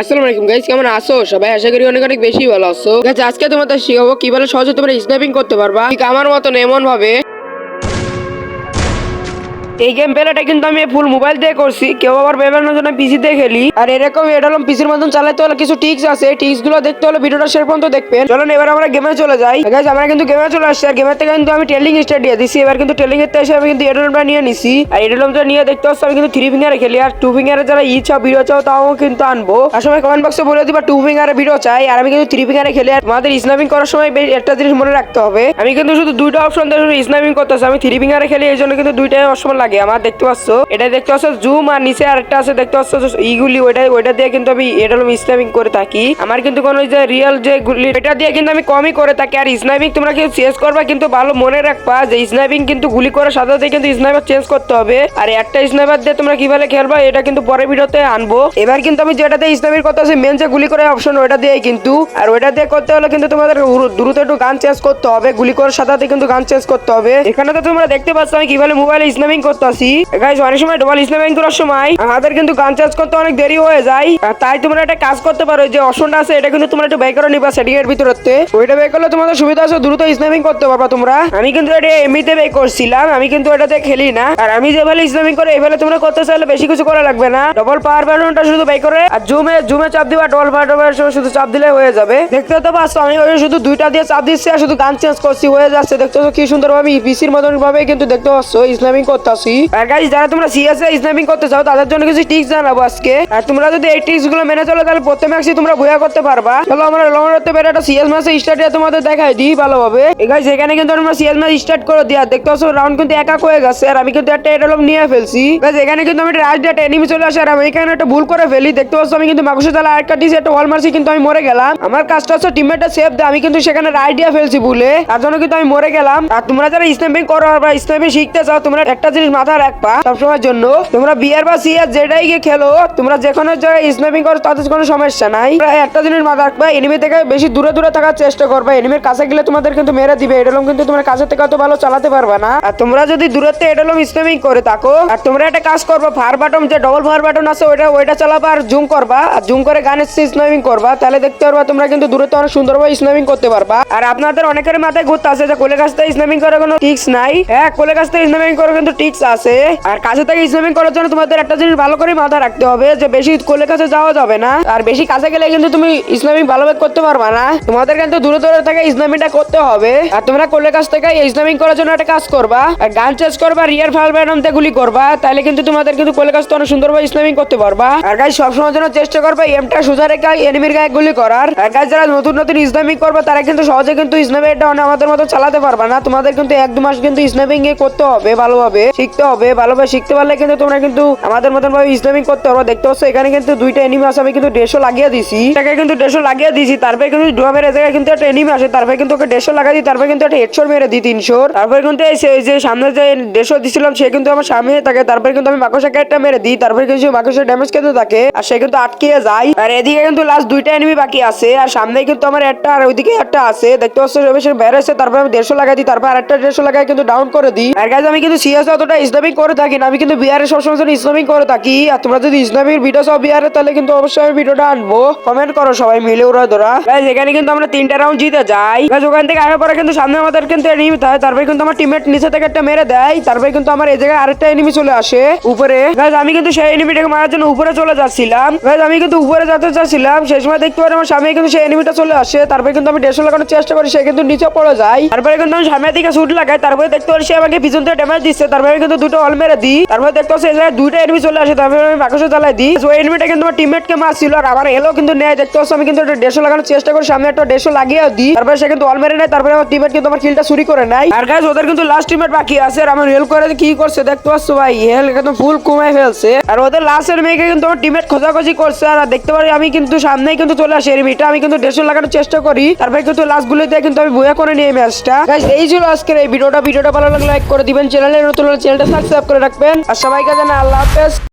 আসসালামু আলাইকুম গাইস কেমন আছো? সবাই আশা করি অনেক অনেক বেশি ভালো আছো। আজকে তোমাদের শিখাবো কীভাবে সহজে তোমরা স্ন্যাপিং করতে পারবা। ঠিক আমার মতন এমন ভাবে এই গেম প্লেটা কিন্তু আমি ফুল মোবাইল দিয়ে করছি। কেউ আবার বেবানোর জন্য পিসি দিয়ে খেলি। আর এরকম এটা পিসির মতন চালাতে হলে কিছু টিক্স আছে। টিক্সগুলো দেখতে হলে ভিডিওটা শেষ পর্যন্ত দেখবেন। চলুন এবার আমরা গেমে চলে যাই। আমরা কিন্তু গেমে চলে আসছি। আর গেমের থেকে কিন্তু আমি টেলিং স্টার্ট দিয়ে দিছি। এবার কিন্তু টেলিং এর এসে আমি কিন্তু এডলমটা নিয়ে নিছি। আর এডলমটা নিয়ে দেখতে পাচ্ছি, আমি কিন্তু থ্রি ফিঙ্গারে খেলি। আর টু ফিঙ্গারে যারা ই চাও ভিডিও চাও, তাও কিন্তু আনব। আর সময় কমেন্ট বক্সে বলে দিবা টু ফিঙ্গারে ভিডিও চাই। আর আমি কিন্তু থ্রি ফিঙ্গারে খেলি। আর আমাদের স্ন্যাপিং করার সময় একটা জিনিস মনে রাখতে হবে। আমি কিন্তু শুধু দুইটা অপশন দিয়ে শুধু স্ন্যাপিং করতেছি। আমি থ্রি ফিঙ্গারে খেলি, এই জন্য কিন্তু দুইটাই অপশন লাগে, আমার দেখতে পাচ্ছ? এটা দেখতে পাচ্ছ জুম আর নিচে আরেকটা আছে, দেখতে পাচ্ছ ইগুলি ওইটা ওইটা দিয়ে কিন্তু আমি এটা হলো স্ন্যাপিং করে থাকি। আমার কিন্তু কোনো যে রিয়েল যে গুলি, এটা দিয়ে কিন্তু আমি কমই করে থাকি। আর স্ন্যাপিং তোমরা কিন্তু চেঞ্জ করবা, কিন্তু ভালো মনে রাখবা যে স্ন্যাপিং কিন্তু গুলি করার সাথে সাথে কিন্তু স্নাইপার চেঞ্জ করতে হবে। আর একটা স্নাইপার দিয়ে তোমরা কীভাবে খেলবা, এটা কিন্তু পরের ভিডিওতে আনব। এবার কিন্তু আমি যেটাতে স্নাইপিং করতে আছে মেন যে গুলি করার অপশন ওটা দিয়ে কিন্তু। আর ওটা দিয়ে করতে হলে কিন্তু তোমাদের দ্রুত একটু গান চেঞ্জ করতে হবে। গুলি করার সাথে সাথে কিন্তু গান চেঞ্জ করতে হবে। এখানে তো তোমরা দেখতে পাচ্ছ আমি কীভাবে মোবাইলে স্নাইপিং করতেছি। অনেক সময় করার সময় আমাদের কিন্তু গান চেঞ্জ করতে অনেক দেরি হয়ে যায়। তাই তোমরা একটা কাজ করতে পারো যে অপশনটা আছে, এটা কিন্তু তোমরা একটু করে নিবা সেটিং এর ওইটা করলে তোমাদের সুবিধা আছে, দ্রুত স্নাইপিং করতে পারবা তোমরা। আমি কিন্তু এটা এমনিতে করছিলাম, আমি কিন্তু এটাতে খেলি না। আর আমি স্নাইপিং করে তোমরা করতে চাইলে বেশি কিছু করা লাগবে না। ডবল পাওয়ার শুধু করে, আর জুমে জুমে চাপ দিবা ডবল পাওয়ার সময় শুধু চাপ দিলে হয়ে যাবে। দেখতে তো পাচ্ছ, আমি শুধু দুইটা দিয়ে চাপ দিচ্ছি আর শুধু গান চেঞ্জ করছি, হয়ে যাচ্ছে। দেখতে পাচ্ছ কি সুন্দর ভাবে পিসির মতন ভাবে কিন্তু দেখতে পাচ্ছ স্নাইপিং করতেছি। আর গাইজ যারা তোমরা সিএস এ স্নাইপিং করতে চাও, তাদের জন্য কিছু টিপস জানাব আজকে। আর তোমরা যদি এই টিপসগুলো মেনে চলো, তাহলে প্রথমে ম্যাক্সি তোমরা ভুয়া করতে পারবা। চলো, আমরা লং করতে পারে। একটা সিএস ম্যাচ স্টার্ট তোমাদের দেখাই, দিই ভালোভাবে। গাইজ এখানে কিন্তু আমরা সিএস ম্যাচ স্টার্ট করে দিই আর দেখতে পাচ্ছ রাউন্ড কিন্তু এক হয়ে গেছে, আর আমি কিন্তু একটা এডলম নিয়ে ফেলছি। গাইজ এখানে কিন্তু আমি রাজ ডেট এনিমি চলে আসে, আর আমি এখানে একটা ভুল করে ফেলি। দেখতে পাচ্ছ, আমি কিন্তু মাকুসে তালা আরেকটা দিয়েছি, একটা ওয়াল মারছি, কিন্তু আমি মরে গেলাম। আমার কাজটা হচ্ছে টিমমেটটা সেভ দেয়, আমি কিন্তু সেখানে রাইট দিয়ে ফেলছি ভুলে। তার জন্য কিন্তু আমি মরে গেলাম। আর তোমরা যারা স্ন্যাপিং করো বা স্ন্যাপিং শিখতে চাও, তোমরা একটা জিনিস মাথায় রাখবা সবসময়ের জন্য। তোমরা বিয়ার বা সিয়ার যেটাই গিয়ে খেলো, তোমরা যে কোনো জায়গায় স্ন্যাপিং করো, তাতে কোনো সমস্যা নাই। একটা জিনিস মাথায় রাখবা এনিমি থেকে বেশি দূরে দূরে থাকার চেষ্টা করবা। এনিমির কাছে গেলে তোমাদের কিন্তু মেরে দিবে এডলম কিন্তু তোমার কাছে থেকে অত ভালো চালাতে পারবে না। আর তোমরা যদি দূরত্বে এডলম স্ন্যাপিং করে থাকো, আর তোমরা একটা কাজ করবা ফার বাটন যে ডবল ফার বাটন আছে, ওইটা ওইটা চালাবা আর জুম করবা। আর জুম করে গানের স্ন্যাপিং করবা, তাহলে দেখতে পারবা তোমরা কিন্তু দূরত্ব অনেক সুন্দরভাবে স্ন্যাপিং করতে পারবা। আর আপনাদের অনেকের মাথায় ঘুরতে আছে যে কোলে কাছ থেকে স্ন্যাপিং করার কোনো টিক্স নাই। হ্যাঁ কোলে কাছ থেকে স্ন্যাপিং করার কিন্তু টিক্স আছে। আর কাছে থেকে স্ন্যাপিং করার জন্য তোমাদের একটা জিনিস ভালো করে মাথায় রাখতে হবে যে বেশি কোলে কাছে যাওয়া যাবে না। আর বেশি কাছে গেলে কিন্তু তুমি স্ন্যাপিং ভালোভাবে করতে পারবা না। তোমাদের কিন্তু দূরে দূরে থেকে স্ন্যাপিংটা করতে হবে। আর তোমরা কোলে কাছ থেকে স্ন্যাপিং করার জন্য একটা কাজ করবা। আর গান চেঞ্জ করবা রিয়ার ফাল ব্যানাম গুলি করবা। তাহলে কিন্তু তোমাদের কিন্তু কোলে কাছ থেকে অনেক সুন্দরভাবে স্ন্যাপিং করতে পারবা। আর গাই সবসময় জন্য চেষ্টা করবে এমটা সোজা রেখে এনিমির গায়ে গুলি করার। আর গাই যারা নতুন নতুন স্ন্যাপিং করবে, তারা কিন্তু সহজে কিন্তু স্ন্যাপিংটা অনেক আমাদের মতো চালাতে পারবে না। তোমাদের কিন্তু এক দু মাস কিন্তু এ করতে হবে ভালোভাবে। শিখতে হবে, ভালোভাবে শিখতে পারলে কিন্তু তোমরা কিন্তু আমাদের মতন ভাবে স্ন্যাপিং করতে পারবে দেখতে পাচ্ছ, এখানে কিন্তু দুইটা এনিমি আছে, আমি কিন্তু দেড়শো লাগিয়ে দিছি। এটাকে কিন্তু দেড়শো লাগিয়ে দিছি, তারপরে কিন্তু ড্রমের জায়গায় কিন্তু একটা এনিমি আসে, তারপরে কিন্তু ওকে দেড়শো লাগাই দিই, তারপরে কিন্তু একটা হেডশট মেরে দিই তিনশো তারপরে কিন্তু এই যে সামনে যে দেড়শো দিছিলাম, সে কিন্তু আমার সামনে থাকে, তারপরে কিন্তু আমি মাকসাকে একটা মেরে দিই, তারপরে কিন্তু মাকসের ড্যামেজ খেতে থাকে, আর সে কিন্তু আটকে যায়। আর এদিকে কিন্তু লাস্ট দুইটা এনিমি বাকি আছে, আর সামনে কিন্তু আমার একটা, আর ওইদিকে একটা আছে। দেখতে পাচ্ছ, সে হয়েছে, তারপরে আমি দেড়শো লাগাই দিই, তারপর আরেকটা দেড়শো লাগাই কিন্তু ডাউন করে দিই। আর গাইজ আমি কিন্তু সিএস অতটা ইসলামিক করে থাকি আমি কিন্তু বিহারে সবসময় জন্য ইসলামিক করে থাকি। আর তোমরা যদি ইসলামিক ভিডিও সব বিহারে, তাহলে কিন্তু অবশ্যই আমি ভিডিওটা আনব। কমেন্ট করো সবাই মিলে ওরা ধরা এখানে কিন্তু আমরা তিনটা রাউন্ড জিতে যাই। ওখান থেকে আগে পরে কিন্তু সামনে আমাদের কিন্তু এনিমি থাকে, তারপরে কিন্তু আমার টিমমেট নিচে থেকে একটা মেরে দেয়, তারপরে কিন্তু আমার এই জায়গায় আরেকটা এনিমি চলে আসে উপরে। আমি কিন্তু সেই এনিমিটাকে মারার জন্য উপরে চলে যাচ্ছিলাম। আমি কিন্তু উপরে যেতে চাচ্ছিলাম, সেই সময় দেখতে পারি আমার সামনে কিন্তু সেই এনিমিটা চলে আসে, তারপরে কিন্তু আমি দেড়শো লাগানোর চেষ্টা করি, সে কিন্তু নিচে পড়ে যায়। তারপরে কিন্তু আমি সামনের দিকে শুট লাগাই, তারপরে দেখতে পারি সে আমাকে পিছন থেকে ড্যামেজ দিচ্ছে, তারপরে কিন্তু দুটো অল মেরে দিই। তারপরে দেখতে পাচ্ছি এই দুইটা এনিমি চলে আসে, তারপরে আমি বাকসে চালাই দিই। ওই এনিমিটা কিন্তু আমার টিমমেটকে মারছিল, আর আমার এলো কিন্তু নেয়। দেখতে পাচ্ছি আমি কিন্তু একটা দেড়শো লাগানোর চেষ্টা করি, সামনে একটা দেড়শো লাগিয়ে দিই। তারপরে সে কিন্তু অল মেরে নেয়, তারপরে আমার টিমমেট কিন্তু আমার কিলটা চুরি করে নেয়। আর গাইজ ওদের কিন্তু লাস্ট টিমমেট বাকি আছে, আর আমার হেল্প করে কি করছে, দেখতে পাচ্ছ ভাই? হেল একদম ফুল কমে ফেলছে। আর ওদের লাস্টের মেয়েকে কিন্তু আমার টিমমেট খোঁজাখুঁজি করছে, আর দেখতে পারি আমি কিন্তু সামনেই কিন্তু চলে আসি এনিমিটা আমি কিন্তু দেড়শো লাগানোর চেষ্টা করি। তারপরে কিন্তু লাস্টগুলো দিয়ে কিন্তু আমি বইয়া করে নিই ম্যাচটা এই ছিল আজকের এই ভিডিওটা ভিডিওটা ভালো লাগলে লাইক করে দিবেন। চ্যানেলে নতুন চ্যানেলটা সাবস্ক্রাইব করে রাখবেন। আর সবাইকে জানা আল্লাহ হাফেজ।